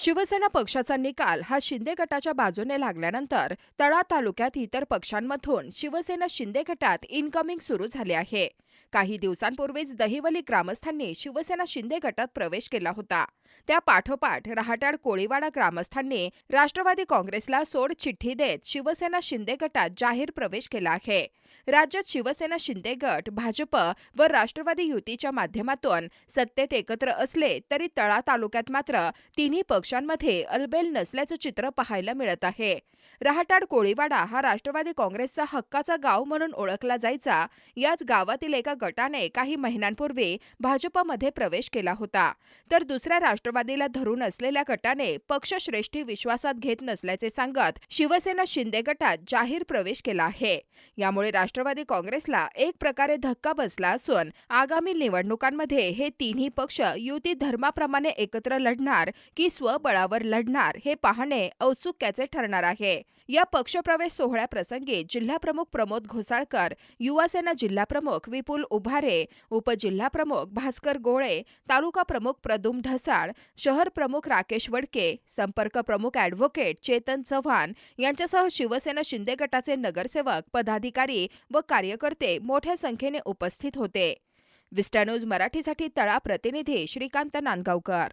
शिवसेना पक्षाचा निकाल हा शिंदे गटाच्या बाजूने लागल्यानंतर तळा तालुक्यात इतर पक्षांमधून शिवसेना शिंदे गटात इनकमिंग सुरू झाले आहे. काही दिवसांपूर्वीच दहिवली ग्रामस्थांनी शिवसेना शिंदे गटात प्रवेश केला होता. त्या पाठोपाठ रहाटाड कोळीवाडा ग्रामस्थांनी राष्ट्रवादी काँग्रेसला सोड चिठ्ठी देत शिवसेना शिंदे गटात जाहीर प्रवेश केला आहे. राज्यात शिवसेना शिंदे गट भाजप व राष्ट्रवादी युतीच्या माध्यमातून सत्तेत एकत्र असले तरी तळा तालुक्यात मात्र तिन्ही पक्षांमध्ये अलबेल नसल्याचं चित्र पाहायला मिळत आहे. राहटाड कोळीवाडा हा राष्ट्रवादी काँग्रेसचा हक्काचा गाव म्हणून ओळखला जायचा. याच गावातील एका गटाने काही महिन्यांपूर्वी भाजपमध्ये प्रवेश केला होता. तर दुसऱ्या राष्ट्रवादीला धरून असलेल्या गटाने पक्षश्रेष्ठी विश्वासात घेत नसल्याचे सांगत शिवसेना शिंदे गटात जाहीर प्रवेश केला आहे. यामुळे राष्ट्रवादी काँग्रेसला एक प्रकारे धक्का बसला असून आगामी निवडणुकांमध्ये हे तिन्ही पक्ष युती धर्माप्रमाणे एकत्र लढणार की स्वबळावर लढणार हे पाहणे औत्सुक्याचे ठरणार आहे. या पक्षप्रवेश सोहळ्याप्रसंगी जिल्हाप्रमुख प्रमोद घोसाळकर युवासेना जिल्हाप्रमुख विपुल उभारे उपजिल्हाप्रमुख भास्कर गोळे तालुका प्रमुख प्रदुम ढसाळ शहर प्रमुख राकेश वडके संपर्क प्रमुख ॲडव्होकेट चेतन चव्हाण यांच्यासह शिवसेना शिंदे गटाचे नगरसेवक पदाधिकारी व कार्यकर्ते मोठ्या संख्येने उपस्थित होते. विस्टा न्यूज मराठीसाठी तळा प्रतिनिधी श्रीकांत नांदगावकर.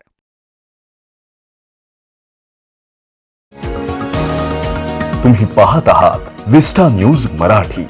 तुम्ही पाहत आहात विस्टा न्यूज मराठी.